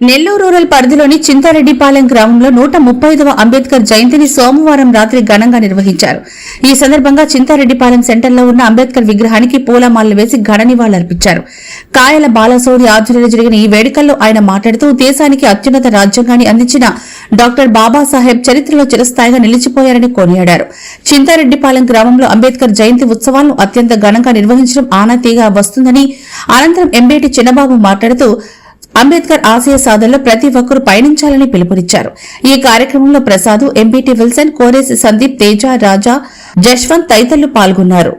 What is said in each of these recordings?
Nellore rural పరిధిలోని చింతారెడ్డిపాలెం గ్రామంలో నూట ముప్పైదవ అంబేద్కర్ జయంతిని సోమవారం రాత్రి ఘనంగా నిర్వహించారు. ఈ సందర్భంగా చింతారెడ్డిపాలెం సెంటర్లో ఉన్న అంబేద్కర్ విగ్రహానికి పూలమాలలు వేసి ఘన నివాళులర్పించారు కాయల బాలసౌరి ఆధ్వర్యంలో జరిగిన ఈ వేడుకల్లో ఆయన మాట్లాడుతూ దేశానికి అత్యున్నత రాజ్యాంగాన్ని అందించిన డాక్టర్ బాబాసాహెబ్ చరిత్రలో చిరస్థాయిగా నిలిచిపోయారని కొనియాడారు. చింతారెడ్డిపాలెం గ్రామంలో అంబేద్కర్ జయంతి ఉత్సవాలను అత్యంత ఘనంగా నిర్వహించడం ఆనతీగా వస్తుందని అనంతరం ఎంబేటి చిన్నబాబు మాట్లాడుతూ అంబేద్కర్ ఆశయ సాధనలో ప్రతి ఒక్కరూ పయనించాలని పిలుపునిచ్చారు. ఈ కార్యక్రమంలో ప్రసాద్ ఎంపీటీ విల్సన్ కోరేసి సందీప్ తేజ రాజా జశ్వంత్ తదితరులు పాల్గొన్నారు.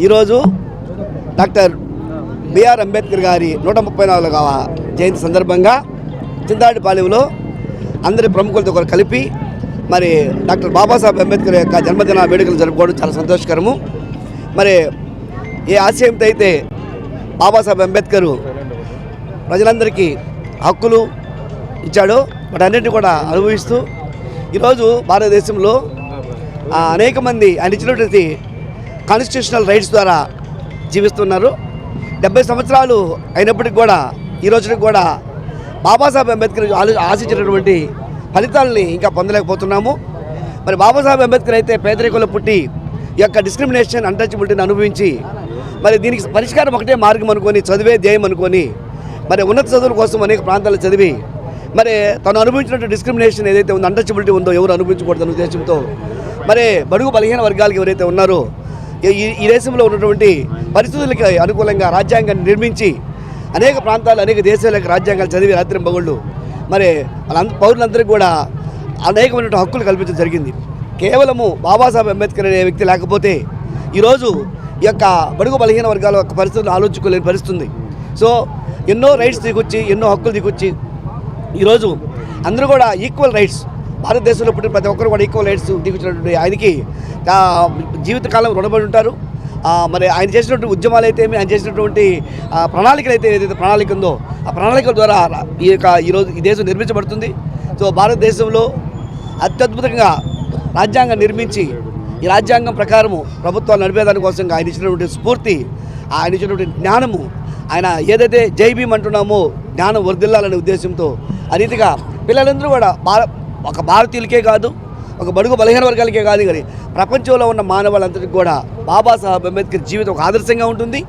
ఈరోజు డాక్టర్ బిఆర్ అంబేద్కర్ గారి నూట ముప్పై నాలుగవ జయంతి సందర్భంగా చింతాడిపాలెంలో అందరి ప్రముఖులతో ఒకరు కలిపి మరి డాక్టర్ బాబాసాహెబ్ అంబేద్కర్ యొక్క జన్మదిన వేడుకలు జరుపుకోవడం చాలా సంతోషకరము. మరి ఏ ఆశయంతో అయితే బాబాసాహెబ్ అంబేద్కర్ ప్రజలందరికీ హక్కులు ఇచ్చాడో వాటన్నిటిని కూడా అనుభవిస్తూ ఈరోజు భారతదేశంలో అనేక మంది ఆయన ఇచ్చినటువంటి కాన్స్టిట్యూషనల్ రైట్స్ ద్వారా జీవిస్తున్నారు. డెబ్బై సంవత్సరాలు అయినప్పటికి కూడా ఈ రోజుకి కూడా బాబాసాహెబ్ అంబేద్కర్ ఆలో ఆశించినటువంటి ఫలితాలని ఇంకా పొందలేకపోతున్నాము. మరి బాబాసాహెబ్ అంబేద్కర్ అయితే పేదరికంలో పుట్టి ఈ యొక్క డిస్క్రిమినేషన్ అన్టచబిలిటీని అనుభవించి మరి దీనికి పరిష్కారం ఒకటే మార్గం అనుకొని చదివే ధ్యేయం అనుకొని మరి ఉన్నత చదువుల కోసం అనేక ప్రాంతాల్లో చదివి మరి తను అనుభవించినటువంటి డిస్క్రిమినేషన్ ఏదైతే ఉందో అన్టచబిలిటీ ఉందో ఎవరు అనుభవించకూడదన్న ఉద్దేశంతో మరి బడుగు బలహీన వర్గాలకు ఎవరైతే ఉన్నారో ఈ- ఈ- దేశంలో ఉన్నటువంటి పరిస్థితులకి అనుకూలంగా రాజ్యాంగాన్ని నిర్మించి అనేక ప్రాంతాలు అనేక దేశాలకు రాజ్యాంగాలు చదివి రాత్రి బగుళ్ళు మరి వాళ్ళంద పౌరులందరికీ కూడా అనేకమైన హక్కులు కల్పించడం జరిగింది. కేవలము బాబాసాహెబ్ అంబేద్కర్ అనే వ్యక్తి లేకపోతే ఈరోజు ఈ యొక్క బడుగు బలహీన వర్గాల యొక్క పరిస్థితులు ఆలోచించుకోలేని పరిస్థితుంది. సో ఎన్నో రైట్స్ దిగొచ్చి ఎన్నో హక్కులు దిగొచ్చి ఈరోజు అందరూ కూడా ఈక్వల్ రైట్స్ భారతదేశంలో పుట్టిన ప్రతి ఒక్కరు కూడా ఈక్వల్ రైట్స్ దిగుతున్నటువంటి ఆయనకి జీవితకాలం రుణపడి ఉంటారు. మరి ఆయన చేసినటువంటి ఉద్యమాలు అయితే ఆయన చేసినటువంటి ప్రణాళికలు అయితే ఏదైతే ప్రణాళిక ఉందో ఆ ప్రణాళికల ద్వారా ఈ యొక్క ఈరోజు ఈ దేశం నిర్మించబడుతుంది. సో భారతదేశంలో అత్యద్భుతంగా రాజ్యాంగం నిర్మించి ఈ రాజ్యాంగం ప్రకారము ప్రభుత్వాలు నడిపేదాని కోసం ఆయన ఇచ్చినటువంటి స్ఫూర్తి ఆయన ఇచ్చినటువంటి జ్ఞానము ఆయన ఏదైతే జైబీమంటున్నామో అంటున్నామో జ్ఞానం వర్దిల్లాలనే ఉద్దేశంతో ఆ రీతిగా పిల్లలందరూ కూడా భారత ఒక భారతీయులకే కాదు ఒక బడుగు బలహీన వర్గాలకే కాదు కానీ ప్రపంచంలో ఉన్న మానవాళ్ళందరికీ కూడా బాబాసాహెబ్ అంబేద్కర్ జీవితం ఒక ఆదర్శంగా ఉంటుంది.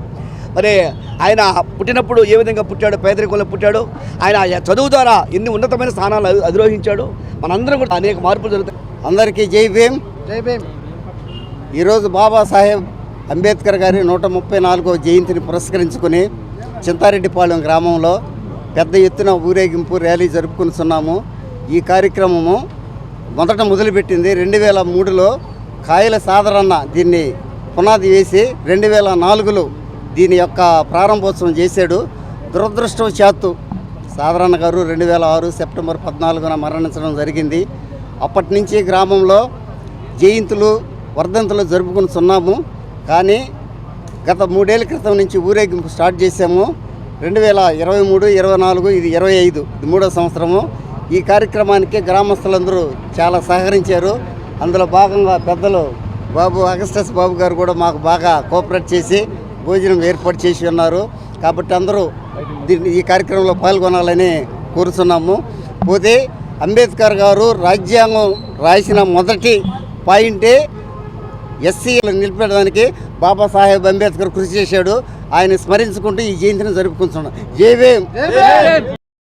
మరి ఆయన పుట్టినప్పుడు ఏ విధంగా పుట్టాడో పేదరికంలో పుట్టాడో ఆయన చదువు ద్వారా ఎన్ని ఉన్నతమైన స్థానాలు అధి- అధిరోహించాడో మనందరం కూడా అనేక మార్పులు జరుగుతాయి. అందరికీ జై భీమ్. జై భీమ్. ఈరోజు బాబాసాహెబ్ అంబేద్కర్ గారి నూట ముప్పై నాలుగవ జయంతిని పురస్కరించుకుని చింతారెడ్డిపాలెం గ్రామంలో పెద్ద ఎత్తున ఊరేగింపు ర్యాలీ జరుపుకుంటున్నాము ఈ కార్యక్రమము మొదట మొదలుపెట్టింది రెండు వేల మూడులో కాయల సాదరన్న దీన్ని పునాది వేసి రెండు వేల నాలుగులో దీని యొక్క ప్రారంభోత్సవం చేశాడు. దురదృష్టవశాత్తు సాధారణ గారు రెండు వేల ఆరు సెప్టెంబర్ పద్నాలుగున మరణించడం జరిగింది. అప్పటి నుంచి గ్రామంలో జయంతులు వర్ధంతులు జరుపుకుంటున్నాము కానీ గత మూడేళ్ళ క్రితం నుంచి ఊరేగింపు స్టార్ట్ చేసాము రెండు వేల ఇరవై మూడు ఇరవై నాలుగు ఇది ఇరవై ఐదు ఇది మూడో సంవత్సరము. ఈ కార్యక్రమానికి గ్రామస్తులందరూ చాలా సహకరించారు. అందులో భాగంగా పెద్దలు బాబు అగస్టస్ బాబు గారు కూడా మాకు బాగా కోఆపరేట్ చేసి భోజనం ఏర్పాటు చేసి ఉన్నారు. కాబట్టి అందరూ దీన్ని ఈ కార్యక్రమంలో పాల్గొనాలని కోరుతున్నాము పోతే అంబేద్కర్ గారు రాజ్యాంగం రాసిన మొదటి పాయింటే ఎస్సీలు నిలిపేయడానికి బాబాసాహెబ్ అంబేద్కర్ కృషి చేశాడు. ఆయన స్మరించుకుంటూ ఈ జయంతిని జరుపుకుంటున్నాం. జయవేం